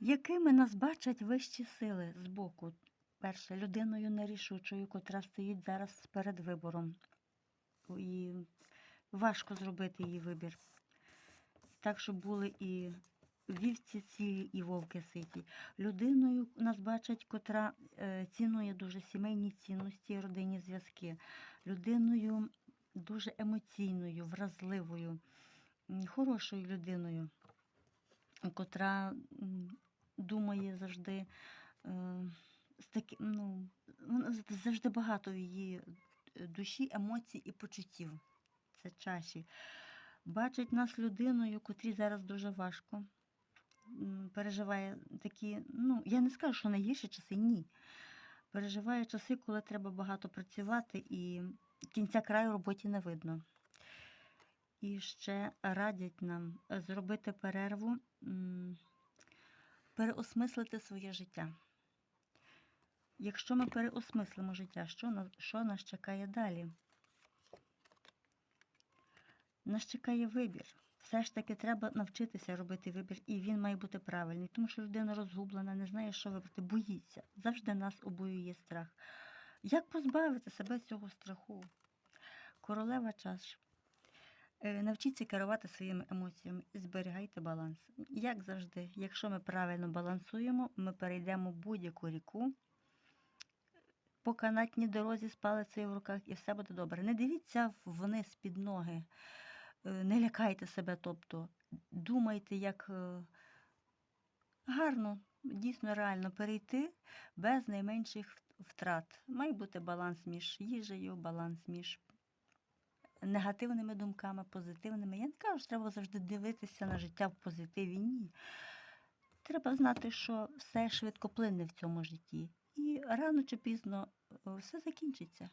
Якими нас бачать вищі сили збоку? Перше, людиною нерішучою, котра стоїть зараз перед вибором. І важко зробити її вибір. Так, щоб були і вівці цілі, і вовки ситі. Людиною нас бачать, котра е, цінує дуже сімейні цінності, родинні зв'язки. Людиною дуже емоційною, вразливою, хорошою людиною, котра думає завжди. Е, ну, завжди багато її душі емоцій і почуттів. Це чаші. Бачить нас людиною, котрій зараз дуже важко. Переживає такі, ну, я не скажу, що найгірші часи, ні. Переживає часи, коли треба багато працювати, і кінця краю роботі не видно. І ще радять нам зробити перерву, переосмислити своє життя. Якщо ми переосмислимо життя, що нас, що нас чекає далі? Нас чекає вибір. Все ж таки треба навчитися робити вибір, і він має бути правильний, тому що людина розгублена, не знає, що вибрати, боїться. Завжди нас обоює страх. Як позбавити себе цього страху? Королева чаш. Е, Навчіться керувати своїми емоціями зберігайте баланс. Як завжди, якщо ми правильно балансуємо, ми перейдемо будь-яку ріку по канатній дорозі з палицею в руках, і все буде добре. Не дивіться вниз під ноги, е, не лякайте себе, тобто думайте, як е, гарно, дійсно реально перейти без найменших втрат. Має бути баланс між їжею, баланс між негативними думками, позитивними. Я не кажу, що треба завжди дивитися на життя в позитиві. Ні. Треба знати, що все швидкоплинне в цьому житті. І рано чи пізно е, все закінчиться.